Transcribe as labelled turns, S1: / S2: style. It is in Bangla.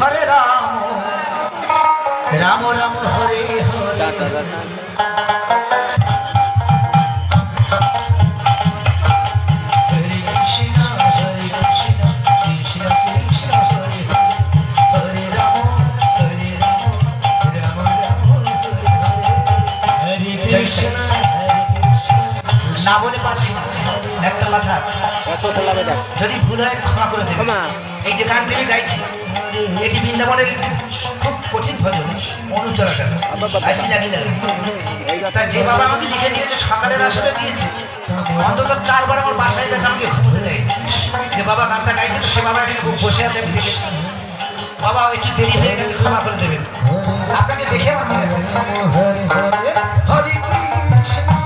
S1: হরে রাম রাম রাম হরে হরে না বলে পাচ্ছি একটা কথা যদি ভুল হয় ক্ষমা করে দেবে এই যে গানটি আমি গাইছি এটি বৃন্দাবনের খুব কঠিন ভজন অনুচরাটা আসি লাগে যাবে তাই যে বাবা আমাকে লিখে দিয়েছে সকালের আসলে দিয়েছে অন্তত চারবার আমার বাসায় গেছে আমাকে ঘুরতে দেয় যে বাবা গানটা গাইছে তো সে বাবা এখানে বসে আছে আমি দেখেছি বাবা একটু দেরি হয়ে গেছে ক্ষমা করে দেবেন আপনাকে দেখে আমার মনে হয়েছে কৃষ্ণ